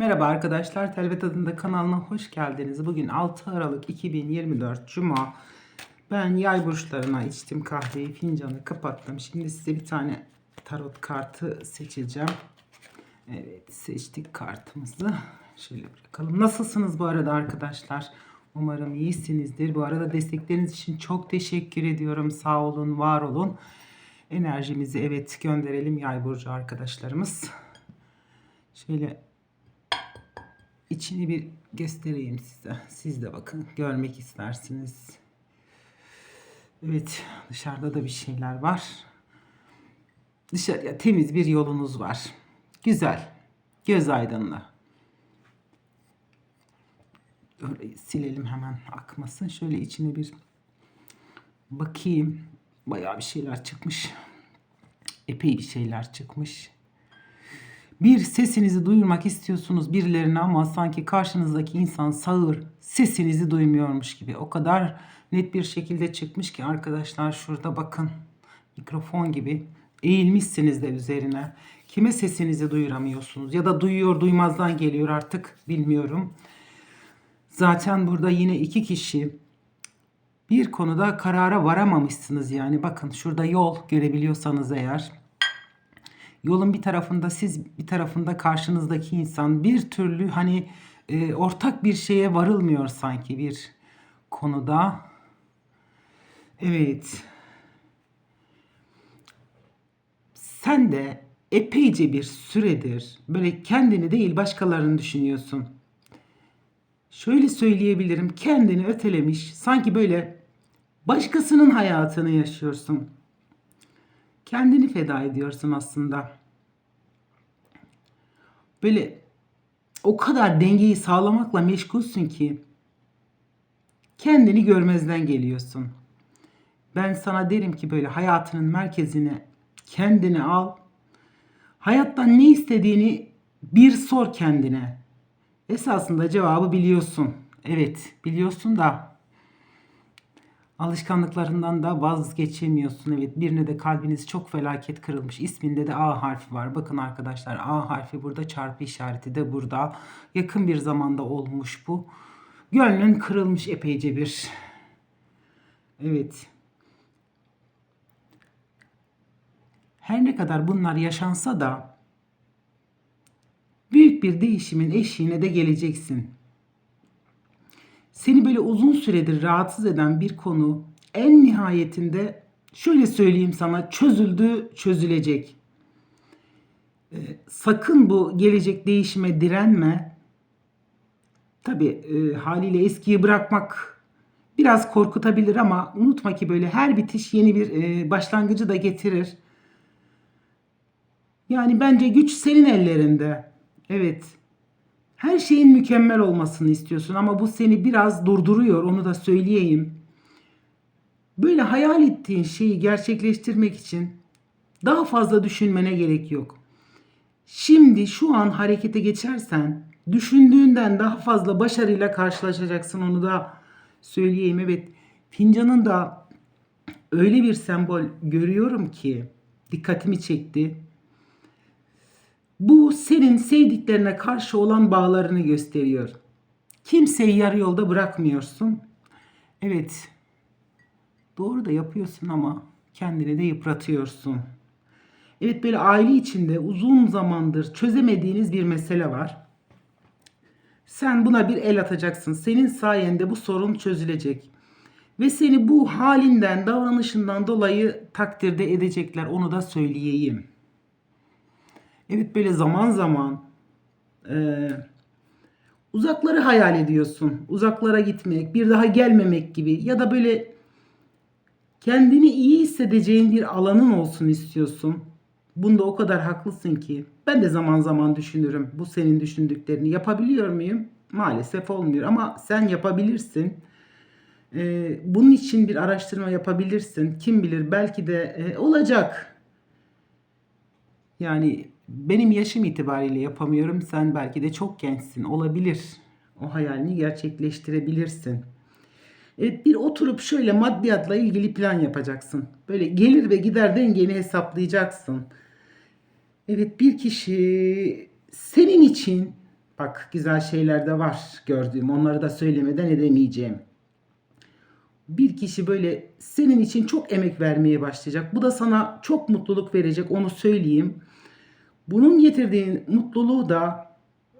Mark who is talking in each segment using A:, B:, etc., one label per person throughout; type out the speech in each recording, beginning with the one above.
A: Merhaba arkadaşlar, Telvet adında kanalına hoş geldiniz. Bugün 6 Aralık 2024 Cuma. Ben yay burçlarına içtim kahveyi, fincanı kapattım. Şimdi size bir tane tarot kartı seçeceğim. Evet, seçtik kartımızı. Şöyle bırakalım. Nasılsınız bu arada arkadaşlar? Umarım iyisinizdir. Bu arada destekleriniz için çok teşekkür ediyorum. Sağ olun, var olun. Enerjimizi evet gönderelim yay burcu arkadaşlarımız. Şöyle içini bir göstereyim size. Siz de bakın görmek istersiniz. Evet dışarıda da bir şeyler var. Dışarıya temiz bir yolunuz var. Güzel. Göz aydınlı. Orayı silelim hemen akmasın. Şöyle içine bir bakayım. Bayağı bir şeyler çıkmış. Epey bir şeyler çıkmış. Bir sesinizi duyurmak istiyorsunuz birilerine ama sanki karşınızdaki insan sağır sesinizi duymuyormuş gibi. O kadar net bir şekilde çıkmış ki arkadaşlar şurada bakın mikrofon gibi eğilmişsiniz de üzerine. Kime sesinizi duyuramıyorsunuz ya da duyuyor duymazdan geliyor artık bilmiyorum. Zaten burada yine iki kişi bir konuda karara varamamışsınız yani. Bakın şurada yol görebiliyorsanız eğer yolun bir tarafında siz bir tarafında karşınızdaki insan bir türlü hani e, ortak bir şeye varılmıyor sanki bir konuda. Evet. Sen de epeyce bir süredir böyle kendini değil başkalarını düşünüyorsun. Şöyle söyleyebilirim kendini ötelemiş sanki böyle başkasının hayatını yaşıyorsun. Kendini feda ediyorsun aslında. Böyle o kadar dengeyi sağlamakla meşgulsün ki kendini görmezden geliyorsun. Ben sana derim ki böyle hayatının merkezine kendini al. Hayattan ne istediğini bir sor kendine. Esasında cevabı biliyorsun. Evet, biliyorsun da alışkanlıklarından da vazgeçemiyorsun. Evet, birine de kalbiniz çok felaket kırılmış. İsminde de A harfi var. Bakın arkadaşlar A harfi burada, çarpı işareti de burada. Yakın bir zamanda olmuş bu. Gönlün kırılmış epeyce bir. Evet. Her ne kadar bunlar yaşansa da büyük bir değişimin eşiğine de geleceksin. Seni böyle uzun süredir rahatsız eden bir konu en nihayetinde şöyle söyleyeyim sana çözüldü, çözülecek. Ee, sakın bu gelecek değişime direnme. Tabi e, haliyle eskiyi bırakmak biraz korkutabilir ama unutma ki böyle her bitiş yeni bir e, başlangıcı da getirir. Yani bence güç senin ellerinde. Evet. Her şeyin mükemmel olmasını istiyorsun ama bu seni biraz durduruyor onu da söyleyeyim. Böyle hayal ettiğin şeyi gerçekleştirmek için daha fazla düşünmene gerek yok. Şimdi şu an harekete geçersen düşündüğünden daha fazla başarıyla karşılaşacaksın onu da söyleyeyim. Evet fincanın da öyle bir sembol görüyorum ki dikkatimi çekti. Bu senin sevdiklerine karşı olan bağlarını gösteriyor. Kimseyi yarı yolda bırakmıyorsun. Evet. Doğru da yapıyorsun ama kendini de yıpratıyorsun. Evet böyle aile içinde uzun zamandır çözemediğiniz bir mesele var. Sen buna bir el atacaksın. Senin sayende bu sorun çözülecek. Ve seni bu halinden, davranışından dolayı takdirde edecekler. Onu da söyleyeyim. Evet böyle zaman zaman e, uzakları hayal ediyorsun. Uzaklara gitmek, bir daha gelmemek gibi ya da böyle kendini iyi hissedeceğin bir alanın olsun istiyorsun. Bunda o kadar haklısın ki. Ben de zaman zaman düşünürüm bu senin düşündüklerini. Yapabiliyor muyum? Maalesef olmuyor ama sen yapabilirsin. Ee, bunun için bir araştırma yapabilirsin. Kim bilir belki de e, olacak. Yani benim yaşım itibariyle yapamıyorum. Sen belki de çok gençsin. Olabilir. O hayalini gerçekleştirebilirsin. Evet bir oturup şöyle maddiyatla ilgili plan yapacaksın. Böyle gelir ve gider dengeni hesaplayacaksın. Evet bir kişi senin için Bak güzel şeyler de var gördüğüm. Onları da söylemeden edemeyeceğim. Bir kişi böyle senin için çok emek vermeye başlayacak. Bu da sana çok mutluluk verecek onu söyleyeyim. Bunun getirdiği mutluluğu da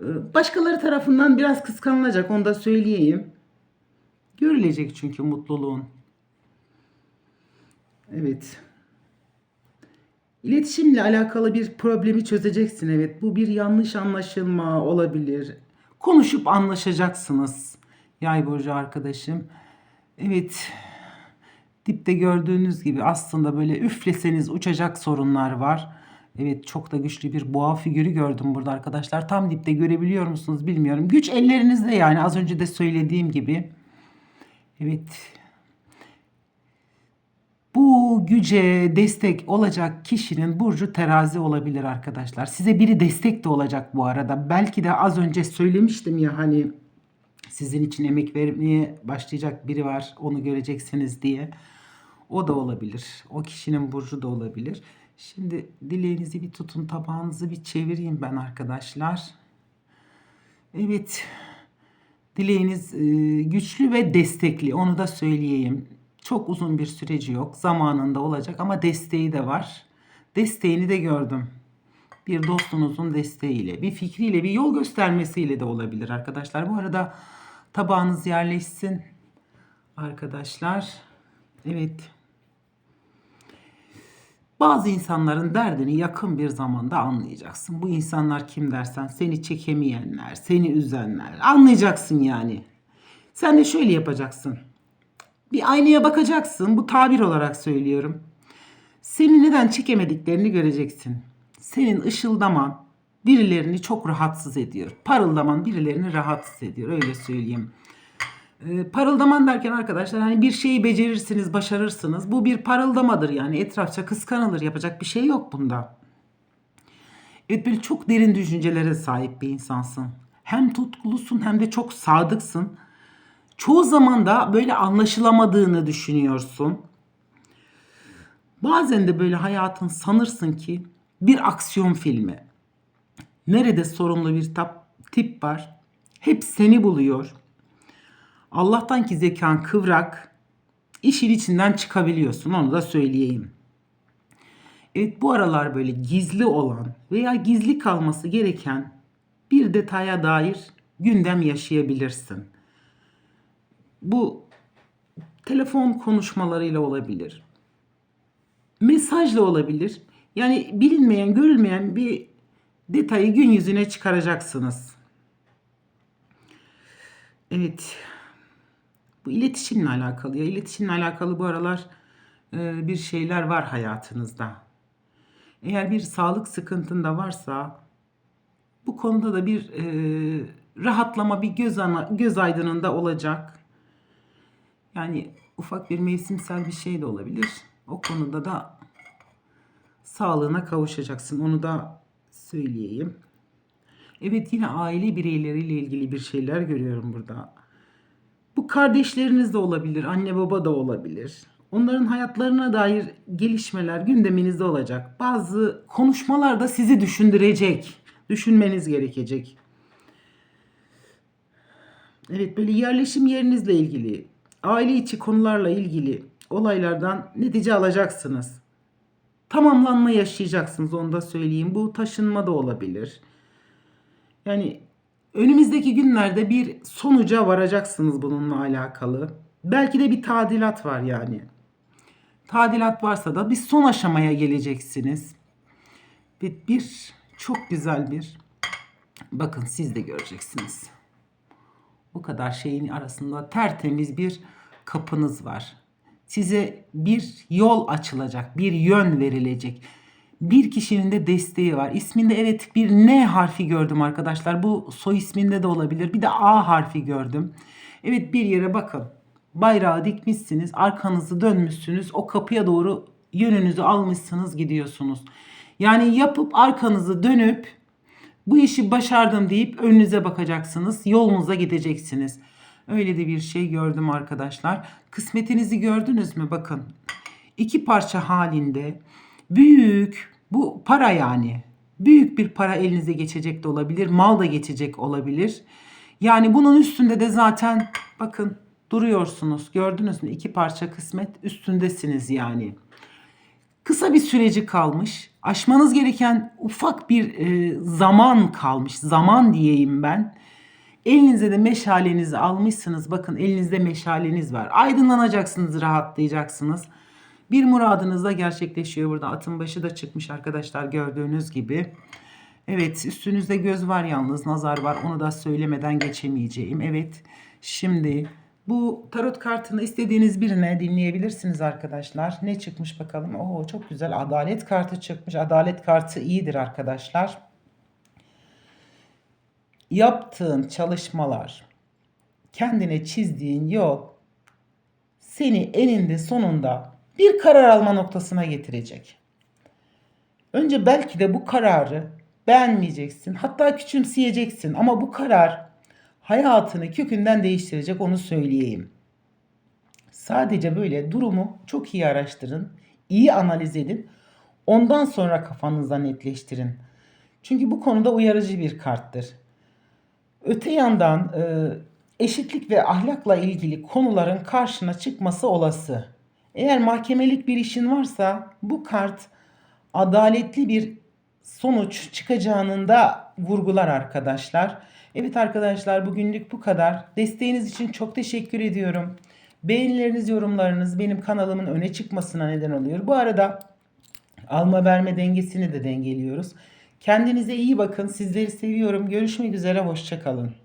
A: e, başkaları tarafından biraz kıskanılacak onu da söyleyeyim. Görülecek çünkü mutluluğun. Evet. İletişimle alakalı bir problemi çözeceksin. Evet, bu bir yanlış anlaşılma olabilir. Konuşup anlaşacaksınız. Yay burcu arkadaşım. Evet. Dipte gördüğünüz gibi aslında böyle üfleseniz uçacak sorunlar var. Evet çok da güçlü bir boğa figürü gördüm burada arkadaşlar. Tam dipte görebiliyor musunuz bilmiyorum. Güç ellerinizde yani az önce de söylediğim gibi. Evet bu güce destek olacak kişinin burcu terazi olabilir arkadaşlar. Size biri destek de olacak bu arada. Belki de az önce söylemiştim ya hani sizin için emek vermeye başlayacak biri var onu göreceksiniz diye. O da olabilir. O kişinin burcu da olabilir. Şimdi dileğinizi bir tutun tabağınızı bir çevireyim ben arkadaşlar. Evet. Dileğiniz e, güçlü ve destekli onu da söyleyeyim. Çok uzun bir süreci yok. Zamanında olacak ama desteği de var. Desteğini de gördüm. Bir dostunuzun desteğiyle, bir fikriyle, bir yol göstermesiyle de olabilir arkadaşlar. Bu arada tabağınız yerleşsin arkadaşlar. Evet. Bazı insanların derdini yakın bir zamanda anlayacaksın. Bu insanlar kim dersen seni çekemeyenler, seni üzenler. Anlayacaksın yani. Sen de şöyle yapacaksın. Bir aynaya bakacaksın. Bu tabir olarak söylüyorum. Seni neden çekemediklerini göreceksin. Senin ışıldaman birilerini çok rahatsız ediyor. Parıldaman birilerini rahatsız ediyor. Öyle söyleyeyim. Parıldaman derken arkadaşlar hani bir şeyi becerirsiniz, başarırsınız. Bu bir parıldamadır yani. Etrafça kıskanılır. Yapacak bir şey yok bunda. Evet böyle çok derin düşüncelere sahip bir insansın. Hem tutkulusun hem de çok sadıksın. Çoğu zaman da böyle anlaşılamadığını düşünüyorsun. Bazen de böyle hayatın sanırsın ki bir aksiyon filmi. Nerede sorunlu bir tip var. Hep seni buluyor. Allah'tan ki zekan kıvrak. işin içinden çıkabiliyorsun onu da söyleyeyim. Evet bu aralar böyle gizli olan veya gizli kalması gereken bir detaya dair gündem yaşayabilirsin. Bu telefon konuşmalarıyla olabilir. Mesajla olabilir. Yani bilinmeyen, görülmeyen bir detayı gün yüzüne çıkaracaksınız. Evet. Bu iletişimle alakalı ya. İletişimle alakalı bu aralar e, bir şeyler var hayatınızda. Eğer bir sağlık sıkıntın da varsa bu konuda da bir e, rahatlama, bir göz, ana, göz aydınında olacak. Yani ufak bir mevsimsel bir şey de olabilir. O konuda da sağlığına kavuşacaksın. Onu da söyleyeyim. Evet yine aile bireyleriyle ilgili bir şeyler görüyorum burada. Bu kardeşleriniz de olabilir, anne baba da olabilir. Onların hayatlarına dair gelişmeler gündeminizde olacak. Bazı konuşmalar da sizi düşündürecek. Düşünmeniz gerekecek. Evet böyle yerleşim yerinizle ilgili, aile içi konularla ilgili olaylardan netice alacaksınız. Tamamlanma yaşayacaksınız onu da söyleyeyim. Bu taşınma da olabilir. Yani önümüzdeki günlerde bir sonuca varacaksınız bununla alakalı. Belki de bir tadilat var yani. Tadilat varsa da bir son aşamaya geleceksiniz. Ve bir çok güzel bir bakın siz de göreceksiniz. Bu kadar şeyin arasında tertemiz bir kapınız var. Size bir yol açılacak, bir yön verilecek. Bir kişinin de desteği var. İsminde evet bir N harfi gördüm arkadaşlar. Bu soy isminde de olabilir. Bir de A harfi gördüm. Evet bir yere bakın. Bayrağı dikmişsiniz, arkanızı dönmüşsünüz. O kapıya doğru yönünüzü almışsınız, gidiyorsunuz. Yani yapıp arkanızı dönüp bu işi başardım deyip önünüze bakacaksınız. Yolunuza gideceksiniz. Öyle de bir şey gördüm arkadaşlar. Kısmetinizi gördünüz mü? Bakın. iki parça halinde büyük para yani. Büyük bir para elinize geçecek de olabilir, mal da geçecek olabilir. Yani bunun üstünde de zaten bakın duruyorsunuz. Gördünüz mü? İki parça kısmet üstündesiniz yani. Kısa bir süreci kalmış. Aşmanız gereken ufak bir e, zaman kalmış. Zaman diyeyim ben. Elinize de meşalenizi almışsınız. Bakın elinizde meşaleniz var. Aydınlanacaksınız, rahatlayacaksınız. Bir muradınız da gerçekleşiyor burada. Atın başı da çıkmış arkadaşlar gördüğünüz gibi. Evet üstünüzde göz var yalnız nazar var onu da söylemeden geçemeyeceğim. Evet şimdi bu tarot kartını istediğiniz birine dinleyebilirsiniz arkadaşlar. Ne çıkmış bakalım. Oo çok güzel adalet kartı çıkmış. Adalet kartı iyidir arkadaşlar. Yaptığın çalışmalar, kendine çizdiğin yol seni eninde sonunda bir karar alma noktasına getirecek. Önce belki de bu kararı beğenmeyeceksin. Hatta küçümseyeceksin ama bu karar hayatını kökünden değiştirecek onu söyleyeyim. Sadece böyle durumu çok iyi araştırın, iyi analiz edin. Ondan sonra kafanızda netleştirin. Çünkü bu konuda uyarıcı bir karttır. Öte yandan e, eşitlik ve ahlakla ilgili konuların karşına çıkması olası. Eğer mahkemelik bir işin varsa bu kart adaletli bir sonuç çıkacağının da vurgular arkadaşlar. Evet arkadaşlar bugünlük bu kadar. Desteğiniz için çok teşekkür ediyorum. Beğenileriniz, yorumlarınız benim kanalımın öne çıkmasına neden oluyor. Bu arada alma verme dengesini de dengeliyoruz. Kendinize iyi bakın. Sizleri seviyorum. Görüşmek üzere. Hoşçakalın.